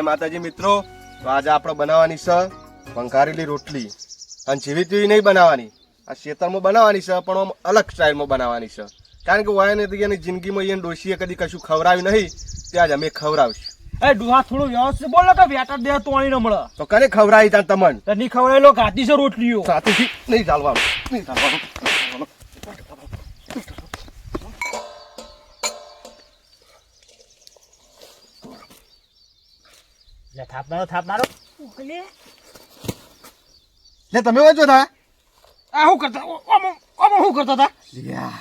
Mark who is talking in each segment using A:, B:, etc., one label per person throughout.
A: જય માતાજી મિત્રો. તો આજે આપણે બનાવવાની છે વંકારેલી રોટલી. અને જેવી તેવી નહીં બનાવવાની. આ શેતરમાં બનાવવાની છે પણ આમ અલગ સ્ટાઇલમાં બનાવવાની છે. કારણ કે વાય નથી એની જિંદગીમાં એને ડોશીએ કદી કશું ખવડાવ્યું નહીં ત્યાં જ અમે ખવડાવશું.
B: એ ડુહા થોડું વ્યવસ્થિત બોલો કે વેટર દે તોણી રમણ
A: તો કને ખવડાવી ત્યાં તમને?
B: નહીં ખવડાયેલો ગાતી છે રોટલીઓ.
A: સાથેથી નહીં ચાલવાનું. નહીં ચાલવાનું.
B: લે થાપ મારો થાપ મારો.
A: લે. તમે વાંચો થા
B: આ શું કરતા? ઓમ ઓમ શું કરતા હતા
A: લ્યા.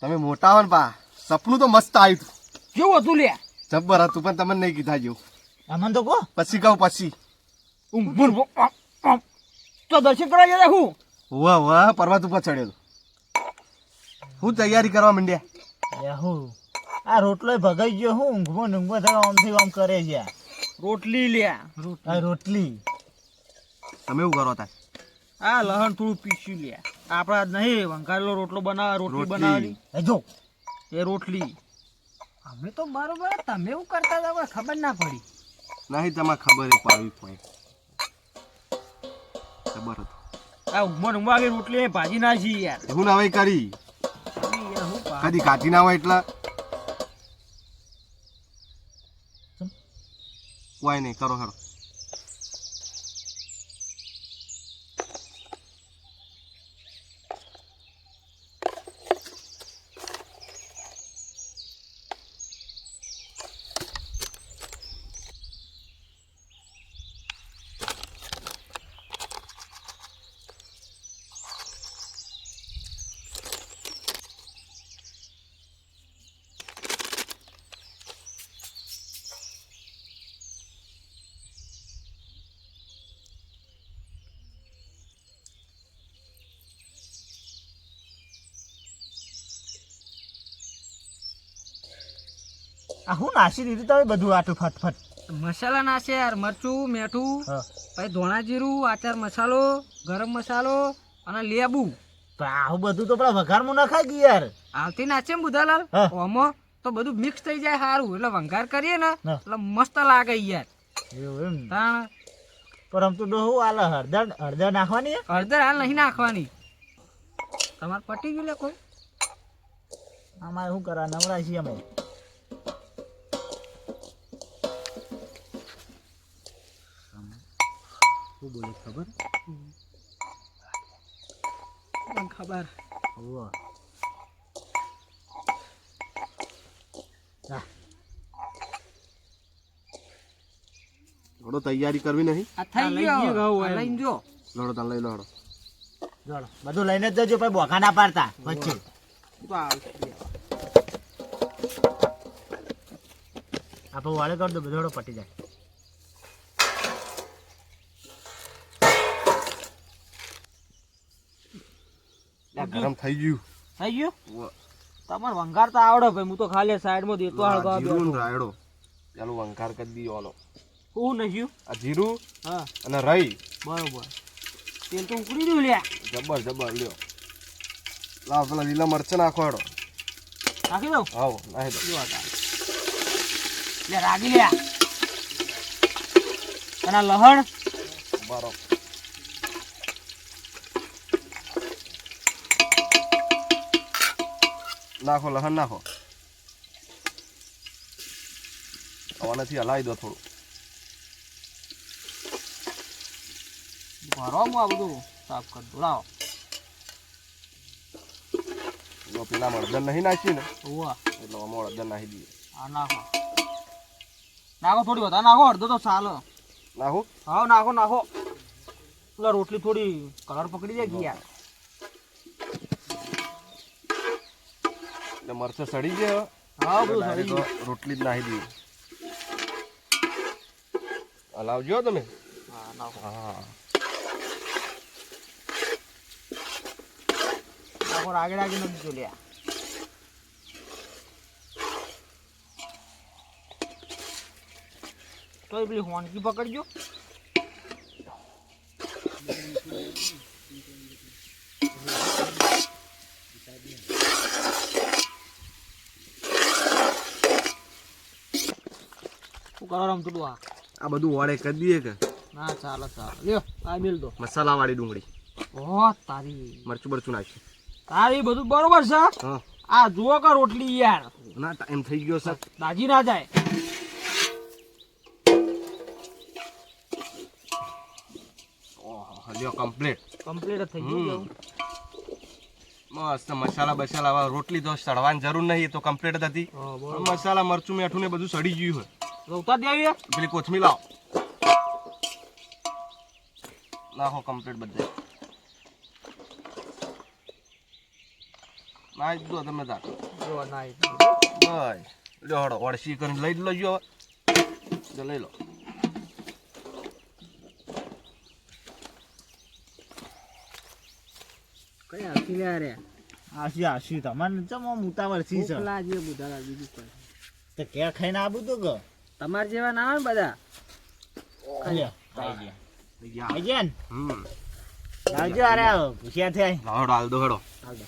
A: તમે મોટા હો ને પા. સપનું તો મસ્ત આવ્યું
B: કેવું હતું લે?
A: જબ્બર હતું પણ તમને નહીં કીધા જેવું.
B: અમન તો કહો.
A: પછી કહું પછી.
B: ઊંઘ તો દર્શન કરવા જતા હું
A: વાહ વાહ પર્વત ઉપર ચડ્યો હું તૈયારી કરવા માંડ્યા?
C: હું? આ રોટલો ભગાઈ ગયો હું ઊંઘમાં ઊંઘમાં થયો આમથી આમ કરે છે.
B: રોટલી લે.
C: આ રોટલી.
A: તમે એવું કરો તા
B: આ લહણ થોડું પીસ્યું લે. આપણા નહીં વંકારેલો રોટલો બનાવ રોટલી
C: બનાવી જો.
B: એ રોટલી.
C: અમે તો બરોબર તમે એવું કરતા હતા ખબર ના પડી.
A: નહીં તમારે ખબર પડવી પડે. ખબર હતું.
B: આ ઉમર ઉમર રોટલી ભાજી નાખી યાર.
A: હું ના હવે કરી
B: યાર હું પા-
A: કદી કાઢી ના હોય એટલા. કોઈ નહીં કરો હરો
C: આ હું નાસી દીધું તમે બધું આટલું ફટફટ.
D: મસાલા નાસે યાર મરચું મીઠું પછી ધોણા જીરું આચાર મસાલો ગરમ મસાલો અને લેબુ.
C: આવું બધું તો પેલા વઘારમાં નખાય ગઈ યાર.
D: આવતી નાચે ને બુધાલાલ? ઓમો તો બધું મિક્સ થઈ જાય સારું એટલે વંઘાર કરીએ ને એટલે મસ્ત લાગે યાર.
C: એવું
D: તાણ.
C: પણ આમ તો ડોહું આલે હળદર હળદર નાખવાની?
D: હળદર હાલ નહીં નાખવાની. તમારે પટી ગયું લે કોઈ?
C: અમારે શું કરવા નવરા છીએ અમે. શું બોલે ખબર?
D: મને ખબર?
C: હોવે.
A: થોડો તૈયારી કરવી નહીં?
D: આ થઈ
B: લઈ
D: જો.
A: લડો તા લઈ લોડો.
C: જોડો. બધું લઈને જ જજો પછી બોખા ના પાડતા. વચ્ચે આપણે વાળે કરી દો બધો પટી જાય.
A: ગરમ થઈ ગયું.
B: થઈ ગયું? તમારે વંગાર તો આવડે ભાઈ હું તો ખાલી સાઈડમાં દેતો હળગાવ
A: રાયડો. ચાલો વંકાર કરી દીવાનો
B: હું નહીં
A: આ જીરું
B: હા.
A: અને રઈ.
B: બરોબર. તેલ તો ઉકળી રહ્યું લ્યા.
A: જબર જબર લ્યો. લાવ પેલા લીલા મરચા નાખો હેડો.
B: નાખી દઉં?
A: આવો નાખી
B: દઉં લે રાગી લ્યા. અને લહણ?
A: બરોબર. નાખો લહણ નાખો. હવાનાથી હલાવી દો થોડું.
B: ભરો હું આ બધું? સાફ કરી દઉં. લાવો.
A: જો પેલા હળદર નહીં નાખી ને
B: હોવા
A: એટલે આમાં હળદર નાખી દઈએ.
B: આ નાખો. નાખો થોડી વધારે. નાખો અડધો તો ચાલો.
A: નાખો?
B: હા નાખો નાખો. પેલા રોટલી થોડી કલર પકડી જાય કે
A: એટલે મરચાં સડી ગયો.
B: હા બધું સડી
A: ગયો. રોટલી જ નાખી દીધી. હલાવજો તમે.
B: હા આગળ
A: હા.
B: રાગે નથી જો લ્યા. તો પેલી હોનકી પકડજો. કરો રમતું
A: આ? બધું વાળે કરી દઈએ કે?
B: ના ચાલે ચાલે. લ્યો આ મિલ દો.
A: મસાલા વાળી ડુંગળી.
B: ઓ તારી.
A: મરચું બરચું નાખી
B: તારી બધું બરોબર છે?
A: હા.
B: આ જુઓ કે રોટલી યાર.
A: ના ટાઈમ થઈ ગયો સર
B: દાજી ના જાય.
A: ઓહો લ્યો કમ્પ્લીટ
B: કમ્પ્લીટ થઈ. ગયું
A: મસ્ત મસાલા બસાલા રોટલી તો સડવાની જરૂર નહીં એ તો કમ્પ્લીટ હતી. મસાલા મરચું મેઠું ને બધું સડી ગયું હોય
B: રોતા દેવી
A: પેલી કોથમી લાવ. નાખો કમ્પ્લીટ બધે. નાખી દો તમે તાર.
B: જો ના
A: બસ. લ્યો હડો ઓળસી કરીને લઈ લો જો જો લઈ લો.
D: કઈ હકી લે રે?
C: આશી આશી તમને ચમ ઉતાવળ સી છે.
D: લાગી બધા લાગી બીજું
C: તો કે ખાઈને આબુ તો કે?
D: તમાર જેવા ના આવે બધા?
C: આવજો અરે
A: હાલ દો હેડો
D: હાલ. દો.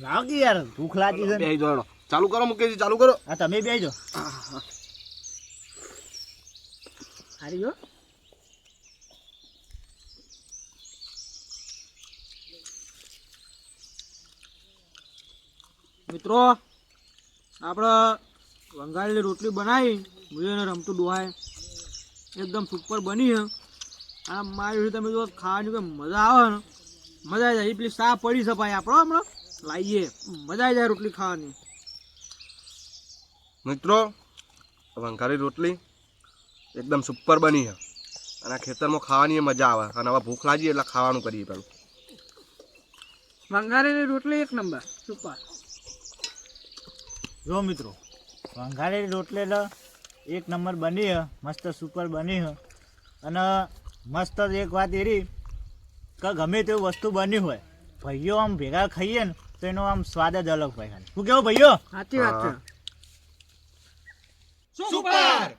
C: લાવ કે યાર ભૂખ લાગી છે
A: હેડો ચાલુ કરો, મુકેશજી, ચાલુ કરો.
C: હા, તમે બેજો
D: હારી ગયો
B: મિત્રો આપણે વંગાળેલી રોટલી બનાવી મુજબ રમતું ડોહાય એકદમ સુપર બની છે આ મારી જોડે તમે જો ખાવાની કોઈ મજા આવે ને, મજા આવી જાય. એ પેલી સા પડી ભાઈ આપણો હમણાં. લાવીએ મજા આવી જાય રોટલી ખાવાની.
A: મિત્રો વંઘારી રોટલી એકદમ સુપર બની છે. અને ખેતરમાં ખાવાની મજા આવે. અને હવે ભૂખ લાગી એટલે ખાવાનું કરીએ પેલું.
D: વંઘારેલી રોટલી એક નંબર. સુપર
C: જો મિત્રો વંઘારેલી રોટલી એક નંબર બની છે. મસ્ત સુપર બની છે. અને મસ્ત એક વાત એરી કે ગમે તેવું વસ્તુ બની હોય ભાઈઓ આમ ભેગા ખાઈએ ને તો એનો આમ સ્વાદ જ અલગ હોય શું કેવું ભાઈઓ
D: સાચી વાત છે.
A: સુપર